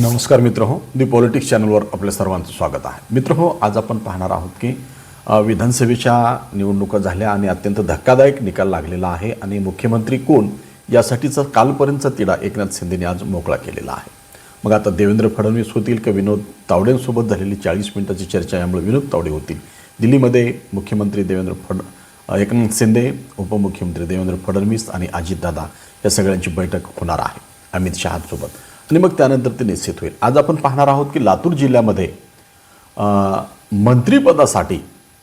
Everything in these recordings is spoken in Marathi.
नमस्कार मित्र हो दी पॉलिटिक्स चॅनलवर आपल्या सर्वांचं स्वागत आहे. मित्र हो आज आपण पाहणार आहोत की विधानसभेच्या निवडणुका झाल्या आणि अत्यंत धक्कादायक निकाल लागलेला आहे आणि मुख्यमंत्री कोण यासाठीचा कालपर्यंतचा तिढा एकनाथ शिंदेने आज मोकळा केलेला आहे. मग आता देवेंद्र फडणवीस होतील की विनोद तावडेंसोबत झालेली चाळीस मिनिटाची चर्चा यामुळे विनोद तावडे होतील. दिल्लीमध्ये मुख्यमंत्री देवेंद्र फड एकनाथ शिंदे उपमुख्यमंत्री देवेंद्र फडणवीस आणि अजितदादा या सगळ्यांची बैठक होणार आहे. अमित शहासोबत. आणि मग त्यानंतर ते निश्चित होईल. आज आपण पाहणार आहोत की लातूर जिल्ह्यामध्ये मंत्रीपदासाठी मंत्रिपदासाठी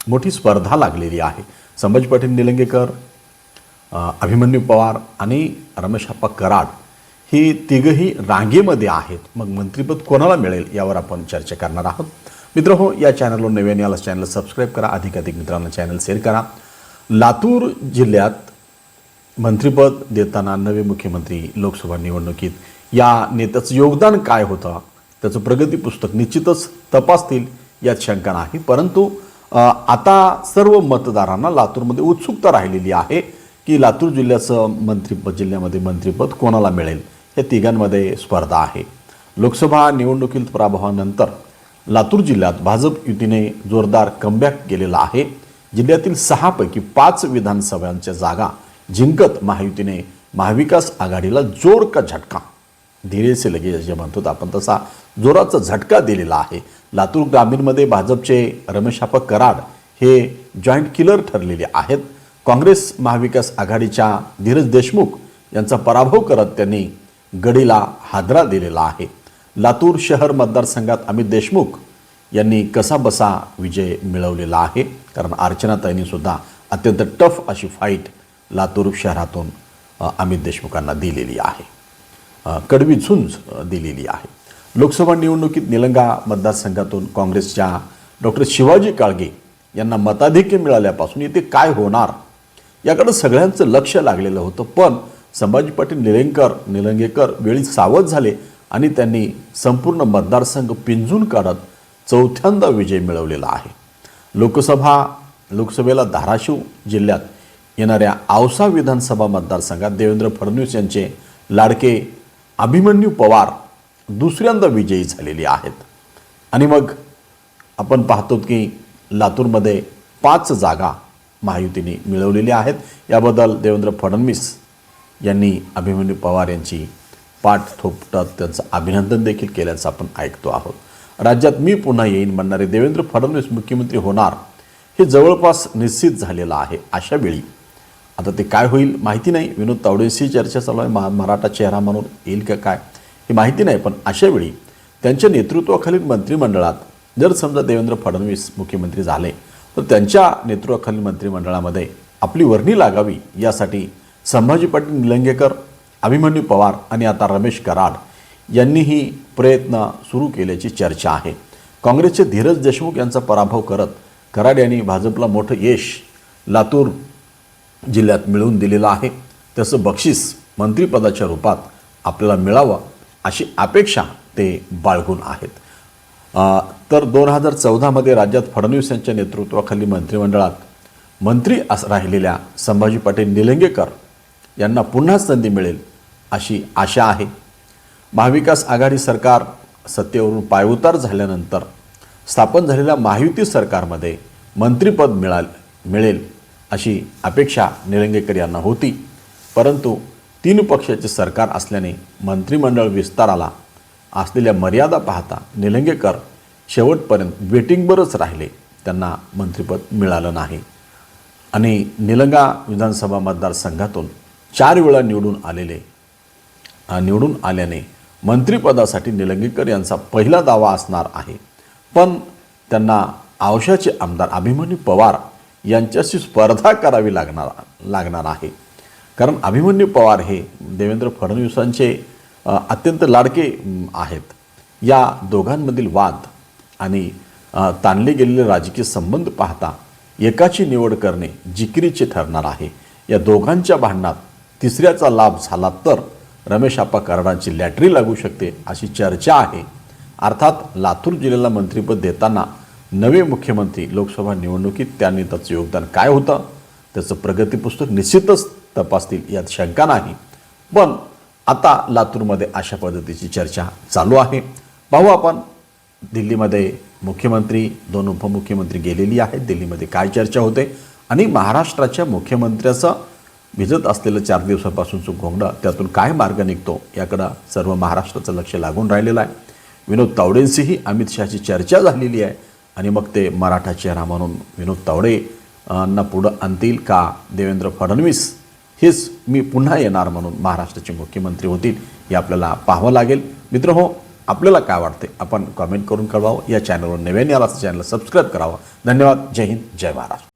मोठी स्पर्धा लागलेली आहे. संभाजी पाटील निलंगेकर अभिमन्यू पवार आणि रमेशप्पा कराड ही तिघही रांगेमध्ये आहेत. मग मंत्रिपद कोणाला मिळेल यावर आपण चर्चा करणार आहोत. मित्र हो या चॅनलवर नव्याने आला चॅनल सबस्क्राईब करा. अधिकाधिक मित्रांना चॅनल शेअर करा. लातूर जिल्ह्यात मंत्रिपद देताना नवे मुख्यमंत्री लोकसभा निवडणुकीत या नेत्याचं योगदान काय होतं त्याचं प्रगती पुस्तक निश्चितच तपासतील यात शंका नाही. परंतु आता सर्व मतदारांना लातूरमध्ये उत्सुकता राहिलेली आहे की लातूर जिल्ह्याचं मंत्रिपद जिल्ह्यामध्ये मंत्रिपद कोणाला मिळेल या तिघांमध्ये स्पर्धा आहे. लोकसभा निवडणुकीत पराभवानंतर लातूर जिल्ह्यात भाजप युतीने जोरदार कमबॅक केलेला आहे. जिल्ह्यातील सहापैकी पाच विधानसभांच्या जागा जिंकत महायुतीने महाविकास आघाडीला जोर का झटका धीरेसे लगे जे म्हणतो आपण तसा जोराचा झटका दिलेला आहे. लातूर ग्रामीणमध्ये भाजपचे रमेशाप्पा कराड हे जॉईंट किलर ठरलेले आहेत. काँग्रेस महाविकास आघाडीच्या धीरज देशमुख यांचा पराभव करत त्यांनी गडीला हादरा दिलेला आहे. लातूर शहर मतदारसंघात अमित देशमुख यांनी कसाबसा विजय मिळवलेला आहे. कारण अर्चनाताईंनीसुद्धा अत्यंत टफ अशी फाईट लातूर शहरातून अमित देशमुखांना दिलेली आहे. कडवी झुंज दिलेली आहे. लोकसभा निवडणुकीत निलंगा मतदारसंघातून काँग्रेसच्या डॉक्टर शिवाजी काळगे यांना मताधिक्य मिळाल्यापासून इथे काय होणार? याकडे सगळ्यांचं लक्ष लागलेलं होतं पण संभाजी पाटील निलंगेकर निलंगेकर वेळी सावध झाले आणि त्यांनी संपूर्ण मतदारसंघ पिंजून काढत चौथ्यांदा विजय मिळवलेला आहे. लोकसभा लोकसभेला धाराशिव जिल्ह्यात येणाऱ्या औसा विधानसभा मतदारसंघात देवेंद्र फडणवीस यांचे लाडके अभिमन्यू पवार दुसऱ्यांदा विजयी झालेले आहेत. आणि मग आपण पाहतो की लातूरमध्ये पाच जागा महायुतीने मिळवलेल्या आहेत. याबद्दल देवेंद्र फडणवीस यांनी अभिमन्यू पवार यांची पाठ थोपटत त्यांचं अभिनंदन देखील केल्याचं आपण ऐकतो आहोत. राज्यात मी पुन्हा येईन म्हणणारे देवेंद्र फडणवीस मुख्यमंत्री होणार हे जवळपास निश्चित झालेलं आहे अशावेळी आता ते काय होईल माहिती नाही. विनोद तावडेशी चर्चा चालू आहे. महा मराठा चेहरा म्हणून येईल का काय हे माहिती नाही पण अशा वेळी त्यांच्या नेतृत्वाखालील मंत्रिमंडळात जर समजा देवेंद्र फडणवीस मुख्यमंत्री झाले तर त्यांच्या नेतृत्वाखालील मंत्रिमंडळामध्ये आपली वर्णी लागावी यासाठी संभाजी पाटील निलंगेकर अभिमन्यू पवार आणि आता रमेश कराड यांनीही प्रयत्न सुरू केल्याची चर्चा आहे. काँग्रेसचे धीरज देशमुख यांचा पराभव करत कराड यांनी भाजपला मोठं यश लातूर जिल्ह्यात मिळवून दिलेलं आहे. तसं बक्षीस मंत्रिपदाच्या रूपात आपल्याला मिळावं अशी अपेक्षा ते बाळगून आहेत. तर दोन हजार चौदामध्ये राज्यात फडणवीस यांच्या नेतृत्वाखाली मंत्रिमंडळात मंत्री अस राहिलेल्या संभाजी पाटील निलंगेकर यांना पुन्हा संधी मिळेल अशी आशा आहे. महाविकास आघाडी सरकार सत्तेवरून पायउतार झाल्यानंतर स्थापन झालेल्या महायुती सरकारमध्ये मंत्रिपद मिळाल मिळेल. अशी अपेक्षा निलंगेकर यांना होती. परंतु तीन पक्षाचे सरकार असल्याने मंत्रिमंडळ विस्ताराला असलेल्या मर्यादा पाहता निलंगेकर शेवटपर्यंत वेटिंगवरच राहिले. त्यांना मंत्रिपद मिळालं नाही. आणि निलंगा विधानसभा मतदारसंघातून चार वेळा निवडून आलेले. निवडून आल्याने मंत्रिपदासाठी निलंगेकर यांचा पहिला दावा असणार आहे. पण त्यांना आवशाचे आमदार अभिमन्यू पवार यांच्याशी स्पर्धा करावी लागणार लागणार आहे. कारण अभिमन्यू पवार हे देवेंद्र फडणवीसांचे अत्यंत लाडके आहेत. या दोघांमधील वाद आणि ताणले गेलेले राजकीय संबंध पाहता एकाची निवड करणे जिकिरीचे ठरणार आहे. या दोघांच्या भांडणात तिसऱ्याचा लाभ झाला तर रमेश आप्पा कराडांची लॅटरी लागू शकते अशी चर्चा आहे. अर्थात लातूर जिल्ह्याला मंत्रिपद देताना नवे मुख्यमंत्री लोकसभा निवडणुकीत त्यांनी त्याचं योगदान काय होतं त्याचं प्रगती पुस्तक निश्चितच तपासतील यात शंका नाही. पण आता लातूरमध्ये अशा पद्धतीची चर्चा चालू आहे. पाहू आपण दिल्लीमध्ये मुख्यमंत्री दोन उपमुख्यमंत्री गेलेली आहेत. दिल्लीमध्ये काय चर्चा होते? आणि महाराष्ट्राच्या मुख्यमंत्र्याचं भिजत असलेलं चार दिवसापासूनचं घोंगडं त्यातून काय मार्ग निघतो याकडं सर्व महाराष्ट्राचं लक्ष लागून राहिलेलं आहे. विनोद तावडेंशीही अमित शहाची चर्चा झालेली आहे. आणि मग ते मराठा चेहरा म्हणून विनोद तावडे ना पुढं आणतील का? देवेंद्र फडणवीस हेच मी पुन्हा येणार म्हणून महाराष्ट्राचे मुख्यमंत्री होतील हे आपल्याला पाहावं लागेल. मित्र हो आपल्याला काय वाटते आपण कमेंट करून कळवावं. या चॅनलवर नव्याने आला चॅनल सबस्क्राईब करावं. धन्यवाद. जय हिंद. जय महाराष्ट्र.